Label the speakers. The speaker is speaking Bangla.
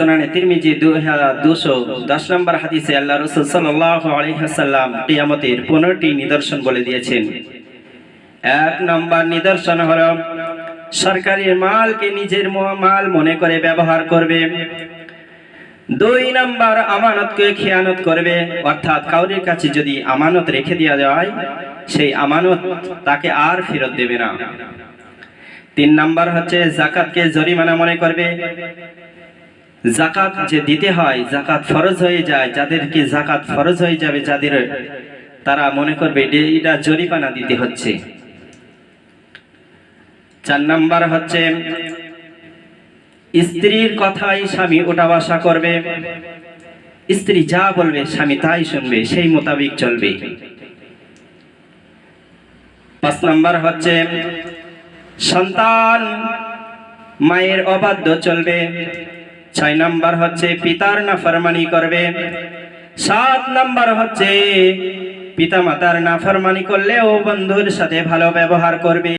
Speaker 1: সোনানে তিরমিজি দুশো দশ নম্বর হাদিসে আল্লাহ রসুল সাল্লাহ আলহাসাল্লাম কিয়ামতের পনেরোটি নিদর্শন বলে দিয়েছেন। এক নম্বর নিদর্শন হল, সরকারি মালকে নিজের মাল মনে করে ব্যবহার করবে। দুই নাম্বার আমানতকে খেয়ানত করবে, অর্থাৎ কাউরির কাছে যদি আমানত রেখে দেওয়া যায়, সেই আমানত তাকে আর ফেরত দেবে না। তিন নাম্বার হচ্ছে, জাকাতকে জরিমানা মনে করবে। জাকাত যে দিতে হয় জাকাত ফরজ হয়ে যায় যাদেরকে জাকাত ফরজ হয়ে যাবে, যাদের তারা মনে করবে এটা জরিমানা দিতে হচ্ছে। চার নাম্বার হচ্ছে, স্ত্রীর কথাই স্বামী ওটা বাসা করবে। স্ত্রী যা বলবে স্বামী তাই শুনবে, সেই মোতাবেক চলবে। পাঁচ নাম্বার হচ্ছে, সন্তান মায়ের অবাধ্য চলবে। ছয় নম্বর হচ্ছে, পিতার না ফরমানি করবে? সাত নাম্বার হচ্ছে পিতা মাতার না ফরমানি করলেও বন্ধুর সাথে ভালো ব্যবহার করবে।